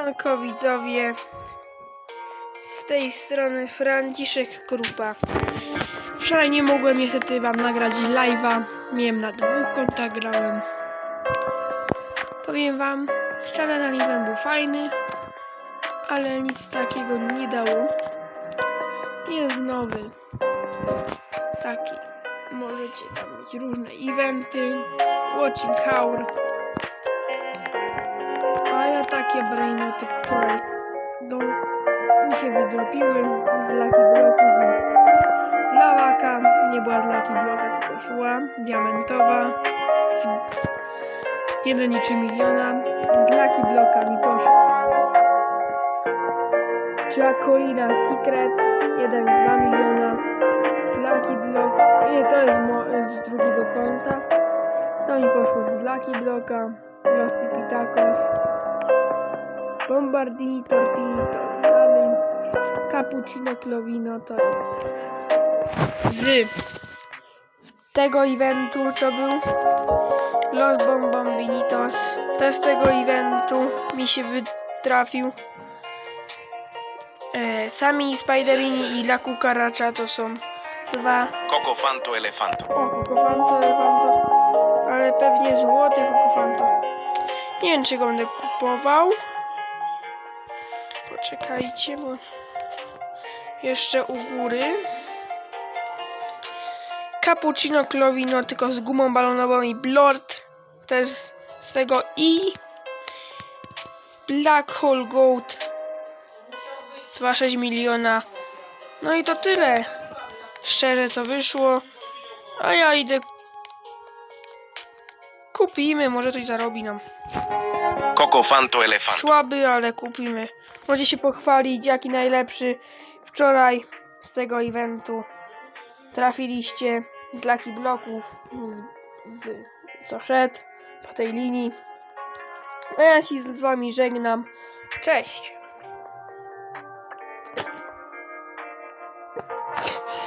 Siemanko widzowie, z tej strony Franciszek Krupa. Wczoraj nie mogłem niestety wam nagrać live'a, miałem na dwóch kontach grałem. Powiem wam, szczerze ten event był fajny, ale nic takiego nie dało. Jest nowy, taki, możecie tam mieć różne eventy, watching hour. Takie brainoty wczoraj do, mi się wydropiły z Lucky Blocków. Lawaka nie była z Lucky Blocka, tylko szła diamentowa. 1,3 miliona. Z Lucky Blocka mi poszło. Jacqueline Secret 1,2 miliona. Z Lucky Block. Nie, to jest z drugiego konta. To mi poszło z Lucky Blocka. Losty Pitacos. Bombardini, Tortini, to dalej. Cappuccino, Clovino to jest z tego eventu, co był Los Bombambinitos. Też z tego eventu mi się wytrafił. E, sami Spiderini i La Cucaracha to są dwa Coco Fanto Elefanto. o, kokofanto, elefanto. Ale pewnie złoty kokofanto. Nie wiem, czy go będę kupował. Poczekajcie, bo jeszcze u góry. Cappuccino Clovino, tylko z gumą balonową i Blord też z tego i Black Hole Gold 2,6 miliona. No i to tyle szczerze co wyszło. A ja idę. Kupimy, może coś zarobi nam. Coco Fanto Elefanto. Słaby, ale kupimy. Możecie się pochwalić, jaki najlepszy wczoraj z tego eventu trafiliście z Lucky Bloków, z, z, co szedł po tej linii. A ja się z wami żegnam. Cześć!